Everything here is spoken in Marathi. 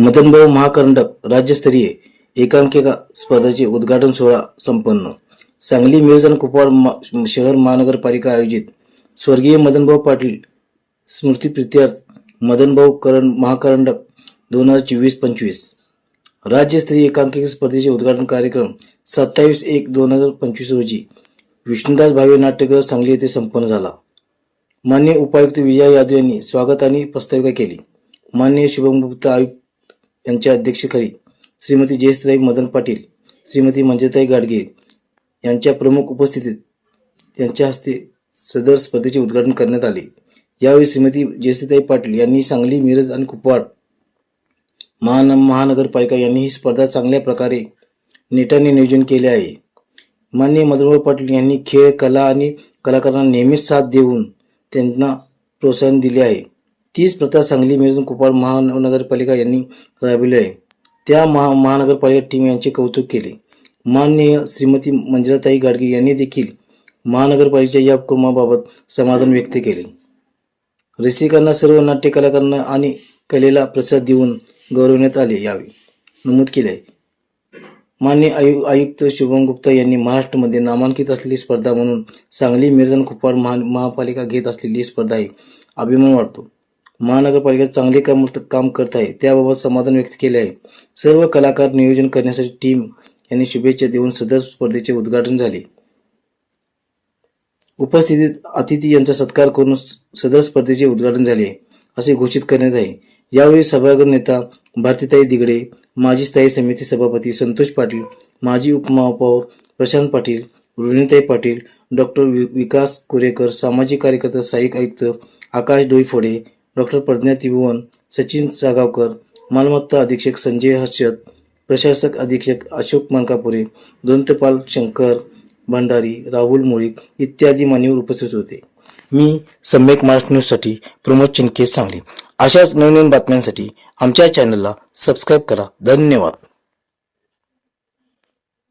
मदनभाऊ महाकरंडक राज्यस्तरीय एकांकिका स्पर्धेचे उद्घाटन सोहळा संपन्न. सांगली मिरजन कुपवाड शहर महानगरपालिका आयोजित स्वर्गीय मदनभाऊ पाटील स्मृती प्रित्यार्थ मदनभाऊ करण महाकरंडक दोन हजार चोवीस पंचवीस. राज्यस्तरीय एकांकिका स्पर्धेचे उद्घाटन कार्यक्रम सत्तावीस एक दोन हजार पंचवीस रोजी विष्णुदास भावे नाट्यगृह सांगली येथे संपन्न झाला. मान्य उपायुक्त विजय यादव यांनी स्वागत आणि प्रस्ताविका केली. मान्य शुभम गुप्ता आयुक्त यांच्या अध्यक्षतेखाली श्रीमती जयश्रीताई मदन पाटील श्रीमती मंजताई गाडगे यांच्या प्रमुख उपस्थितीत त्यांच्या हस्ते सदर स्पर्धेचे उद्घाटन करण्यात आले. यावेळी श्रीमती जयश्रीताई पाटील यांनी सांगली मिरज आणि कुपवाड महान महानगरपालिका यांनी ही स्पर्धा चांगल्या प्रकारे नेटाने नियोजन केले आहे. माननीय मधुरभाऊ पाटील यांनी खेळ कला आणि कलाकारांना नेहमीच साथ देऊन त्यांना प्रोत्साहन दिले आहे. तीच प्रथा सांगली मिरज कुपाळ महानगरपालिका यांनी राबविली आहे. त्या महा महानगरपालिका टीम यांचे कौतुक केले. माननीय श्रीमती मंजिराताई गाडगे यांनी देखील महानगरपालिकेच्या या उपक्रमाबाबत समाधान व्यक्त केले. रसिकांना सर्व नाट्य कलाकारांना आणि कलेला प्रसाद देऊन गौरवण्यात आले यावे नमूद केले आहे. मान्य आयु आयुक्त शुभम गुप्ता यांनी महाराष्ट्रामध्ये नामांकित असलेली स्पर्धा म्हणून सांगली मिरजन कुपवाड महा महापालिका घेत असलेली स्पर्धा आहे. अभिमान वाटतो. महानगरपालिका चांगले काम काम करत आहे. त्याबाबत समाधान व्यक्त केले आहे. सर्व कलाकार नियोजन करण्यासाठी टीम यांनी शुभेच्छा देऊन सदर स्पर्धेचे उद्घाटन झाले. उपस्थितीत अतिथी यांचा सत्कार करून सदर स्पर्धेचे उद्घाटन झाले असे घोषित करण्यात आहे. यावेळी सभागृह नेता भारतीताई दिगडे माजी स्थायी समिती सभापती संतोष पाटील माजी उपमहापौर प्रशांत पाटील रुणीताई पाटील डॉक्टर विकास कुरेकर सामाजिक कार्यकर्ता सहाय्यक आयुक्त आकाश डोईफोडे डॉक्टर प्रज्ञा त्रिभुवन सचिन सागावकर मालमत्ता अधीक्षक संजय हर्षद प्रशासक अधीक्षक अशोक मानकापुरे दंतपाल शंकर भंडारी राहुल मुळीक इत्यादी मान्यवर उपस्थित होते. मी सम्यक महाराष्ट्र न्यूजसाठी प्रमोद चिनके सांगली. अशाच नवनवीन बातम्यांसाठी आमच्या चॅनलला सबस्क्राईब करा. धन्यवाद.